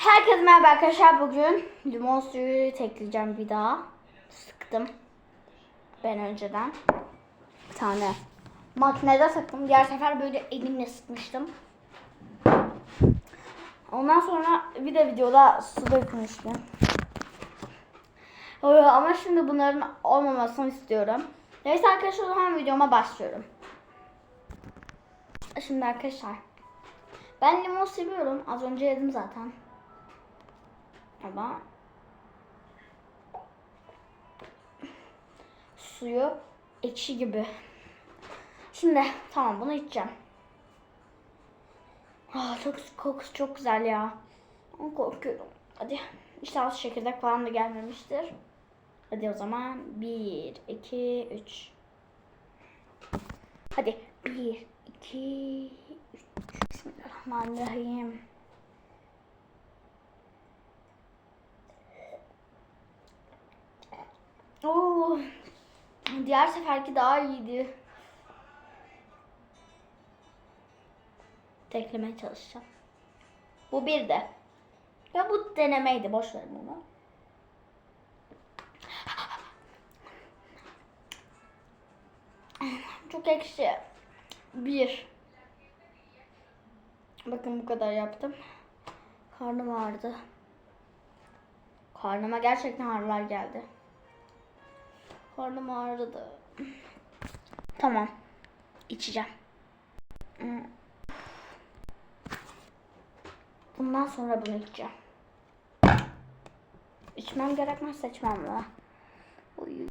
Herkese merhaba arkadaşlar. Bugün limon suyu tekleyeceğim bir daha. Sıktım. Ben önceden. Bir tane makinede sıktım. Diğer sefer böyle elimle sıkmıştım. Ondan sonra bir de videoda su dökmüştüm. Ama şimdi bunların olmamasını istiyorum. Neyse arkadaşlar o zaman videoma başlıyorum. Şimdi arkadaşlar. Ben limon seviyorum. Az önce yedim zaten. Ama suyu ekşi gibi. Şimdi tamam bunu içeceğim. Ah, çok kokusu çok güzel ya. Korkuyorum. Hadi. İnşallah çekirdek falan da gelmemiştir. Hadi o zaman 1, 2, 3. Hadi 1, 2, 3. Bismillahirrahmanirrahim. Oo, diğer seferki daha iyiydi. Teklemeye çalışacağım. Bu bir de. Ya bu denemeydi. Boş verin bunu. Çok ekşi. Bir. Bakın bu kadar yaptım. Karnım ağrıdı. Karnıma gerçekten ağrılar geldi. Karnım ağrıdı. Tamam. İçeceğim. Hmm. Bundan sonra bunu içeceğim. İçmem gerekmezse içmem la. Uy.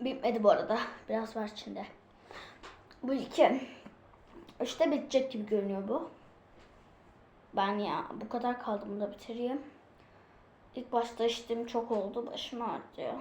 Bitmedi bu arada. Biraz var içinde. Bu iki. İşte bitecek gibi görünüyor bu. Ben ya bu kadar kaldı bunu da bitireyim. İlk başta içtiğim çok oldu. Başım ağrıyor.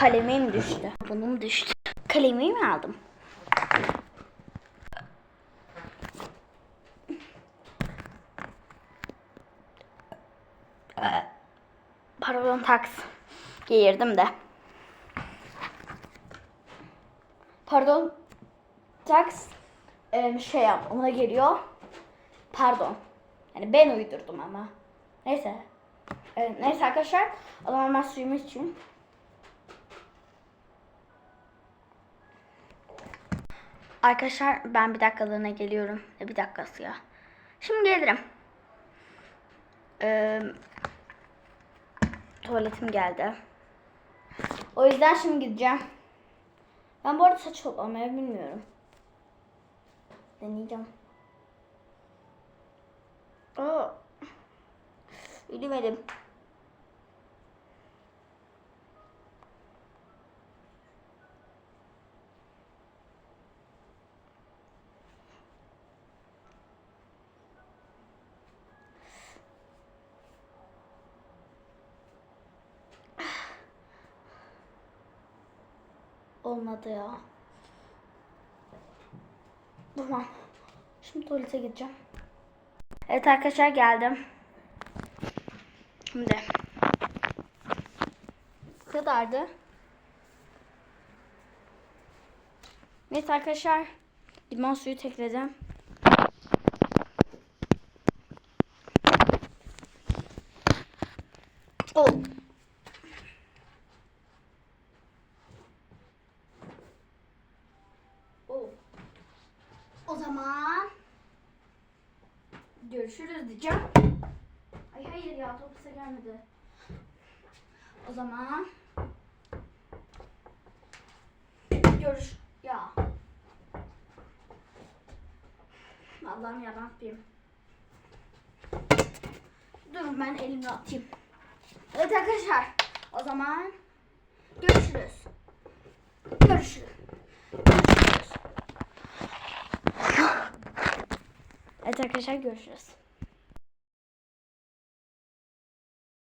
Kalemim düştü. Bunun düştü. Kalemimi mi aldım? Pardon taks. Giyirdim de. Pardon. Taks şey yap ona geliyor. Pardon. Yani ben uydurdum ama. Neyse. E, neyse arkadaşlar. O zaman ben suyumu içeyim. Arkadaşlar ben bir dakikalığına geliyorum. E, Bir dakikası ya. Şimdi gelirim. Ee, tuvaletim geldi. O yüzden şimdi gideceğim. Ben bu arada saç toplamayı bilmiyorum. Deneyeceğim. Aa, Bilmedim. Olmadı ya. Tamam. Şimdi tuvalete gideceğim. Evet arkadaşlar geldim. Şimdi. Bu kadardı. Evet arkadaşlar. Limon suyu tekledim. Oh. Zaman görüşürüz diyeceğim. Ay hayır ya otobüse gelmedi. O zaman görüş ya Allah'ım yarabbim. Durun ben elimle atayım. Evet arkadaşlar. O zaman. Görüşürüz. Görüşürüz. Evet arkadaşlar görüşürüz.